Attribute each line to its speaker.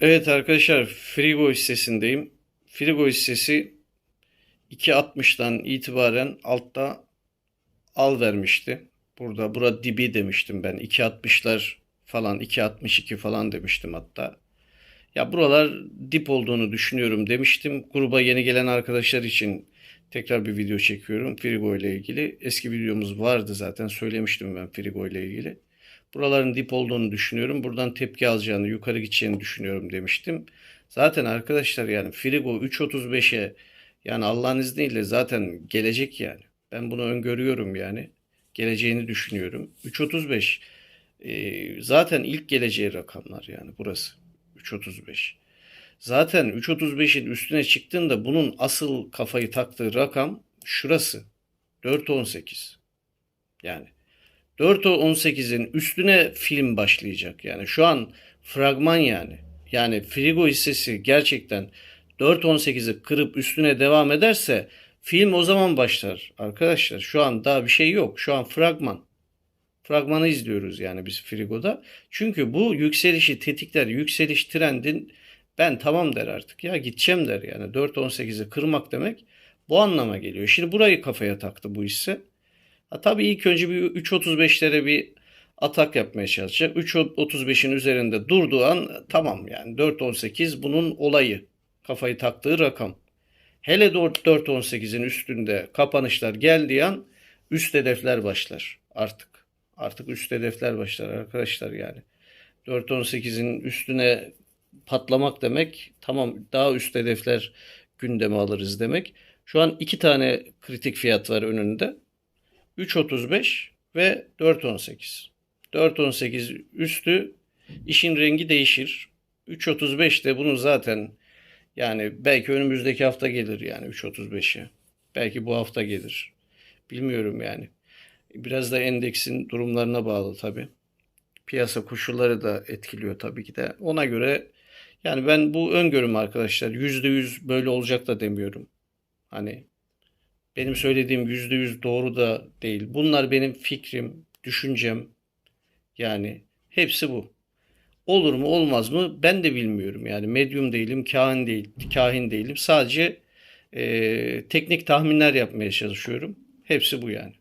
Speaker 1: Evet arkadaşlar Frigo hissesindeyim. Frigo hissesi 2.60'dan itibaren altta al vermişti. Burada bura dibi demiştim ben. 2.60'lar falan 2.62 falan demiştim hatta. Ya buralar dip olduğunu düşünüyorum demiştim. Gruba yeni gelen arkadaşlar için tekrar bir video çekiyorum Frigo ile ilgili. Eski videomuz vardı zaten söylemiştim ben Frigo ile ilgili. Buraların dip olduğunu düşünüyorum. Buradan tepki alacağını, yukarı gideceğini düşünüyorum demiştim. Zaten arkadaşlar yani Frigo 3.35'e yani Allah'ın izniyle zaten gelecek yani. Ben bunu öngörüyorum yani. Geleceğini düşünüyorum. 3.35 e, zaten ilk geleceği rakamlar yani burası. 3.35. Zaten 3.35'in üstüne çıktığında bunun asıl kafayı taktığı rakam şurası. 4.18. Yani 4.18'in üstüne film başlayacak. Yani şu an fragman yani. Yani Frigo hissesi gerçekten 4.18'i kırıp üstüne devam ederse film o zaman başlar arkadaşlar. Şu an daha bir şey yok. Şu an fragman. Fragmanı izliyoruz yani biz Frigo'da. Çünkü bu yükselişi tetikler. Yükseliş trendin ben tamam der artık ya gideceğim der yani. 4.18'i kırmak demek bu anlama geliyor. Şimdi burayı kafaya taktı bu hisse. Ha, tabii ilk önce bir 3.35'lere bir atak yapmaya çalışacak. 3.35'in üzerinde durduğu an tamam yani 4.18 bunun olayı. Kafayı taktığı rakam. Hele 4.18'in üstünde kapanışlar geldiği an üst hedefler başlar artık. Artık üst hedefler başlar arkadaşlar yani. 4.18'in üstüne patlamak demek tamam daha üst hedefler gündeme alırız demek. Şu an iki tane kritik fiyat var önünde. 3.35 ve 4.18. 4.18 üstü işin rengi değişir. 3.35 de bunu zaten yani belki önümüzdeki hafta gelir yani 3.35'e. Belki bu hafta gelir. Bilmiyorum yani. Biraz da endeksin durumlarına bağlı tabii. Piyasa koşulları da etkiliyor tabii ki de. Ona göre yani ben bu öngörüm arkadaşlar %100 böyle olacak da demiyorum. Hani benim söylediğim %100 doğru da değil. Bunlar benim fikrim, düşüncem. Yani hepsi bu. Olur mu olmaz mı ben de bilmiyorum. Yani medyum değilim, kahin değil, kahin değilim. Sadece eee, teknik tahminler yapmaya çalışıyorum. Hepsi bu yani.